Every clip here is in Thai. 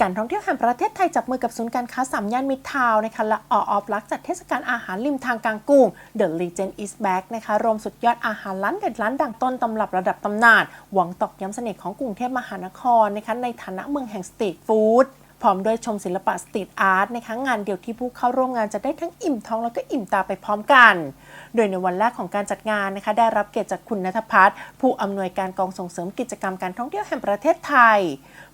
การท่องเที่ยวแห่งประเทศไทยจับมือกับศูนย์การค้าสามย่านมิตรทาวน์นะคะและอออฟลักจัดเทศกาลอาหารริมทางกลางกรุง The Legend is back นะคะรวมสุดยอดอาหารร้านเด็ดร้านดังต้นตำรับระดับตำนาน หวังตอกย้ำเสน่ห์ของกรุงเทพมหานครนะคะในฐานะเมืองแห่งสตรีทฟู้ด พร้อมด้วยชมศิลปะสตรีทอาร์ตนะคะงานเดียวที่ผู้เข้าร่วมงานจะได้ทั้งอิ่มท้องแล้วก็อิ่มตาไปพร้อมกัน โดยในวันแรกของการจัดงานนะคะ ได้รับเกียรติจากคุณนัทพัฒน์ผู้อำนวยการกองส่งเสริมกิจกรรมการท่องเที่ยวแห่งประเทศไทย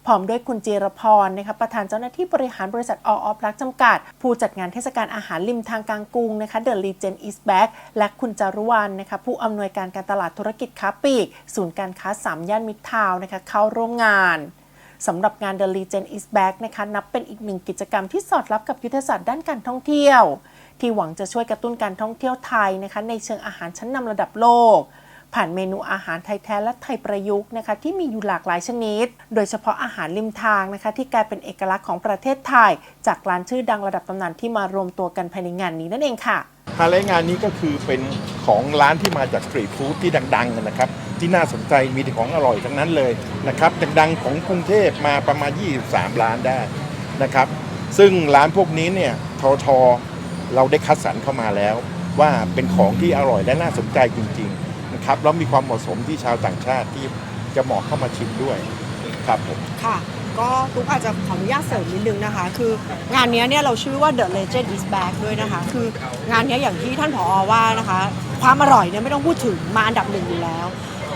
พร้อมด้วยคุณจีรพรนะคะประธานเจ้าหน้าที่บริหารบริษัทอออฟลักจำกัด ผู้จัดงานเทศกาลอาหารริมทางกลางกรุงนะคะ The Legend is back และคุณจารุวรรณนะคะผู้อำนวยการการตลาดธุรกิจค้าปลีกศูนย์การค้าสามย่านมิตรทาวนะคะเข้าร่วมงาน สำหรับงาน The Legend is back นะคะนับเป็นอีกหนึ่งกิจกรรมที่สอดรับกับยุทธศาสตร์ด้านการท่องเที่ยว ที่หวังจะช่วยกระตุ้นการท่องเที่ยวไทยนะคะในเชิงอาหารชั้นนำระดับโลก ผ่านเมนูอาหารไทยแท้และไทยประยุกต์นะคะที่มีอยู่หลากหลายชนิด โดยเฉพาะอาหารริมทางนะคะที่กลายเป็นเอกลักษณ์ของประเทศไทย จากร้านชื่อดังระดับตำนานที่มารวมตัวกันภายในงานนี้นั่นเองค่ะ ไฮไลงานนี้ก็คือเป็นของร้านที่มาจากสตรีทฟู้ดที่ดังๆนะครับ ที่น่าสนใจมีแต่ของอร่อยทั้งนั้นเลยนะครับดังๆของกรุงเทพมาประมาณ 23 ร้านได้นะครับ ซึ่งร้านพวกนี้เนี่ยทอทอเราได้คัดสรรเข้ามาแล้ว ว่าเป็นของที่อร่อยและน่าสนใจจริง ๆ นะครับแล้วมีความเหมาะสมที่ชาวต่างชาติที่จะเหมาะเข้ามาชิมด้วย ครับผม ค่ะก็ตุ๊กอาจจะขออนุญาตเสริมนิดนึงนะคะ คืองานนี้เนี่ยเราชื่อว่า The Legend is back ด้วยนะคะ คืองานนี้อย่างที่ท่านผอว่านะคะ ความอร่อยเนี่ยไม่ต้องพูดถึงมาอันดับหนึ่งอยู่แล้ว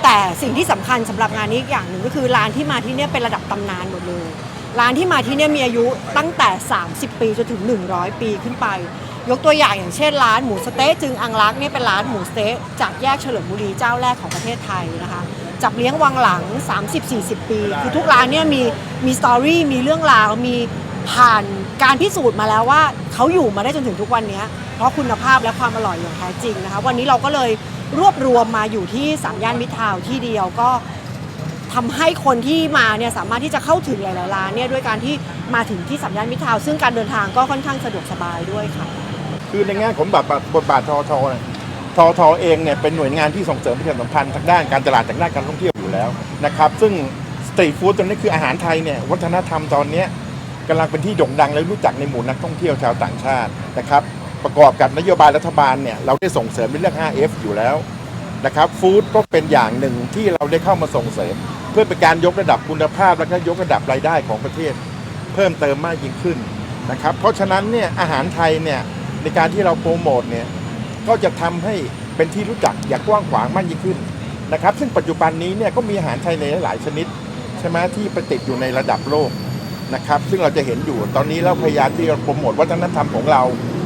แต่สิ่งที่สำคัญสำหรับงานนี้อย่างหนึ่งก็คือร้านที่มาที่เนี่ยเป็นระดับตำนานหมดเลยร้านที่มาที่เนี่ยมีอายุตั้งแต่ 30 ปีจนถึง 100 ปีขึ้นไป ยกตัวอย่างอย่างเช่นร้านหมูสเต๊ะจึงอังรักเนี่ยเป็นร้านหมูสเต๊ะจากแยกเฉลิมบุรีเจ้าแรกของประเทศไทยนะคะ จับเลี้ยงวังหลัง 30-40 ปี คือทุกร้านเนี่ยมีมีสตอรี่มีเรื่องราวมีผ่านการพิสูจน์มาแล้วว่าเขาอยู่มาได้จนถึงทุกวันนี้ เพราะคุณภาพและความอร่อยอย่างแท้จริงนะคะ วันนี้เราก็เลยรวบรวมมาอยู่ที่สามย่านมิตรทาวน์ที่เดียวก็ทำให้คนที่มาเนี่ยสามารถที่จะเข้าถึงหลายๆร้านเนี่ยด้วยการที่มาถึงที่สามย่านมิตรทาวน์ซึ่งการเดินทางก็ค่อนข้างสะดวกสบายด้วยค่ะ คือในแง่ของบทบาทบทบาททอทเนี่ยทอทเองเนี่ยเป็นหน่วยงานที่ส่งเสริมประชาสัมพันธ์ทางด้านการตลาดทางด้านการท่องเที่ยวอยู่แล้วนะครับซึ่งสตรีทฟู้ดตัวนี้คืออาหารไทยเนี่ยวัฒนธรรมตอนนี้กำลังเป็นที่โด่งดังและรู้จักในหมู่นักท่องเที่ยวชาวต่างชาตินะครับประกอบกับนโยบายรัฐบาลเนี่ยเราได้ส่งเสริมในเรื่อง 5F อยู่แล้วนะครับฟู้ดก็เป็นอย่างหนึ่งที่เราได้เข้ามาส่งเสริม เพื่อเป็นการยกระดับคุณภาพและก็ยกระดับรายได้ของประเทศ เพิ่มเติมมากยิ่งขึ้นนะครับเพราะฉะนั้นเนี่ยอาหารไทยเนี่ยในการที่เราโปรโมทเนี่ย ก็จะทำให้เป็นที่รู้จักอย่างกว้างขวางมากยิ่งขึ้นนะครับ ซึ่งปัจจุบันนี้เนี่ยก็มีอาหารไทยในหลายชนิดใช่ไหมที่ไปติดอยู่ในระดับโลกนะครับ ซึ่งเราจะเห็นอยู่ตอนนี้เราพยายามที่จะโปรโมทวัฒนธรรมของเรา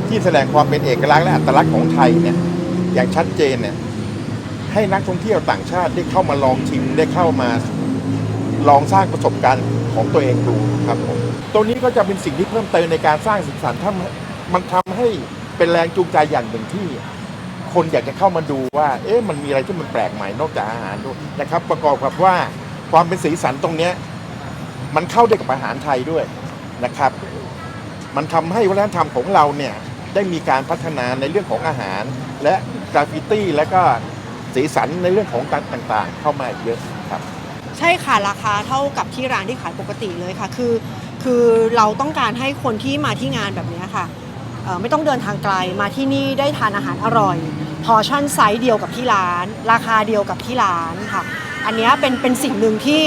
ที่แสดงความเป็นเอกลักษณ์และอัตลักษณ์ของไทยเนี่ยอย่างชัดเจนเนี่ยให้นักท่องเที่ยวต่างชาติได้เข้ามาลองชิมได้เข้ามาลองสร้างประสบการณ์ของตัวเองดูครับผมตัวนี้ก็จะเป็นสิ่งที่เพิ่มเติมในการสร้างสีสันถ้ามันทำให้เป็นแรงจูงใจอย่างหนึ่งที่ คนอยากจะเข้ามาดูว่า เอ๊ะมันมีอะไรที่มันแปลกใหม่นอกจากอาหารด้วยนะครับ ประกอบกับว่าความเป็นสีสันตรงเนี้ยมันเข้าได้กับอาหารไทยด้วยนะครับ มันทำให้วัฒนธรรมของเราเนี่ยได้มีการพัฒนาในเรื่องของอาหาร และกราฟิตี้และก็สีสันในเรื่องของการต่างๆ เข้ามาเยอะครับ ใช่ค่ะราคาเท่ากับที่ร้านที่ขายปกติเลยค่ะ คือคือเราต้องการให้คนที่มาที่งานแบบนี้ค่ะไม่ต้องเดินทางไกลมาที่นี่ได้ทานอาหารอร่อย พอชั่นไซส์เดียวกับที่ร้าน ราคาเดียวกับที่ร้านค่ะ อันนี้เป็นเป็นสิ่งหนึ่งที่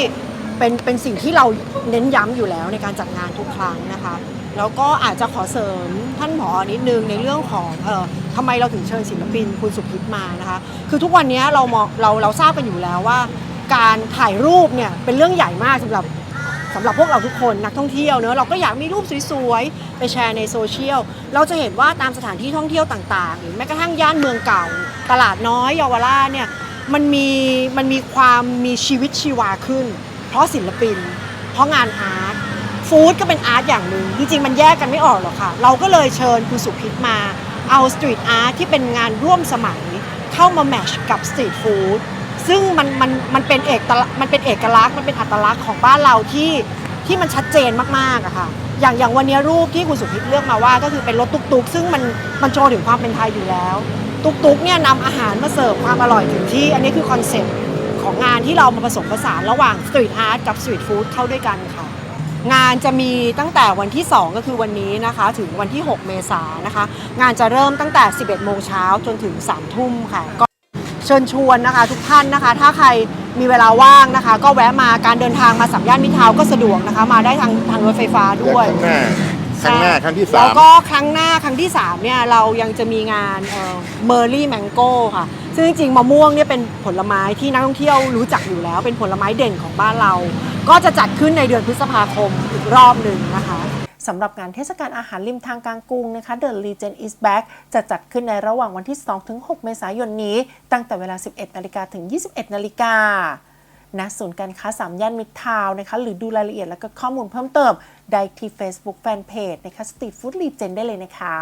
เป็นเป็นสิ่งที่เราเน้นย้ำอยู่แล้วในการจัดงานทุกครั้งนะคะ แล้วก็อาจจะขอเสริมท่านผอนิดนึงในเรื่องของเออทำไมเราถึงเชิญศิลปินคุณสุพิษมานะคะ คือทุกวันนี้เรามองเราเราทราบกันอยู่แล้วว่า การถ่ายรูปเนี่ยเป็นเรื่องใหญ่มากสำหรับ สำหรับพวกเราทุกคนนักท่องเที่ยวเนอะเราก็อยากมีรูปสวยๆ ไปแชร์ในโซเชียล เราจะเห็นว่าตามสถานที่ท่องเที่ยวต่างๆ หรือแม้กระทั่งย่านเมืองเก่า ตลาดน้อยเยาวราชเนี่ยมันมีมันมีความมีชีวิตชีวาขึ้น เพราะศิลปิน เพราะงานอาร์ตฟู้ดก็เป็นอาร์ตอย่างหนึ่งจริงๆมันแยกกันไม่ออกหรอกค่ะ เราก็เลยเชิญคุณสุพิษมาเอาสตรีทอาร์ตที่เป็นงานร่วมสมัยเข้ามาแมชกับสตรีทฟู้ด ซึ่งมันมันมันเป็นเอกลักษณ์มันเป็นเอกลักษณ์มันเป็นอัตลักษณ์ของบ้านเราที่ที่มันชัดเจนมากๆอะค่ะ อย่างอย่างวันนี้รูปที่คุณสุพิษเลือกมาว่าก็คือเป็นรถตุกๆ ซึ่งมันมันโชว์ถึงความเป็นไทยอยู่แล้ว ตุกๆเนี่ยนำอาหารมาเสิร์ฟความอร่อยถึงที่ อันนี้คือคอนเซ็ปต์ของงานที่เรามาผสมผสานระหว่างสตรีทอาร์ตกับสตรีทฟู้ดเข้าด้วยกันค่ะงานจะมีตั้งแต่วันที่ 2 ก็คือวันนี้นะคะ ถึงวันที่ 6 เมษายนนะคะ งานจะเริ่มตั้งแต่ 11 โมงเช้าจนถึง 3 ทุ่มค่ะก็ เชิญชวนนะคะ ทุกท่านนะคะ ถ้าใครมีเวลาว่างนะคะ ก็แวะมาการเดินทางมาสัมย่านมิตรทาวน์ก็สะดวกนะคะ มาได้ทางทางรถไฟฟ้าและด้วย ข้างหน้าข้างหน้าครั้งที่สาแล้วม ก็ครั้งหน้าครั้งที่ 3 เนี่ย เรายังจะมีงานเมอร์รี่แมงโก้ค่ะ ซึ่งจริงๆมะม่วงเนี่ยเป็นผลไม้ที่นักท่องเที่ยวรู้จักอยู่แล้ว เป็นผลไม้เด่นของบ้านเรา ก็จะจัดขึ้นในเดือนพฤษภาคมอีกรอบหนึ่งนะคะ สำหรับงานเทศกาลอาหารริมทางกลางกรุงนะคะ The Legend is Back จะจัดขึ้นในระหว่างวันที่ 2-6 เมษายนนี้ ตั้งแต่เวลา 11 นาฬิกาถึง 21 นาฬิกาณศูนย์การค้า 3 ย่านมิตรทาวนะคะ หรือดูรายละเอียดและก็ข้อมูลเพิ่มเติม ได้ที่ Facebook Fanpage นะคะ Street Food Legend ได้เลยนะคะ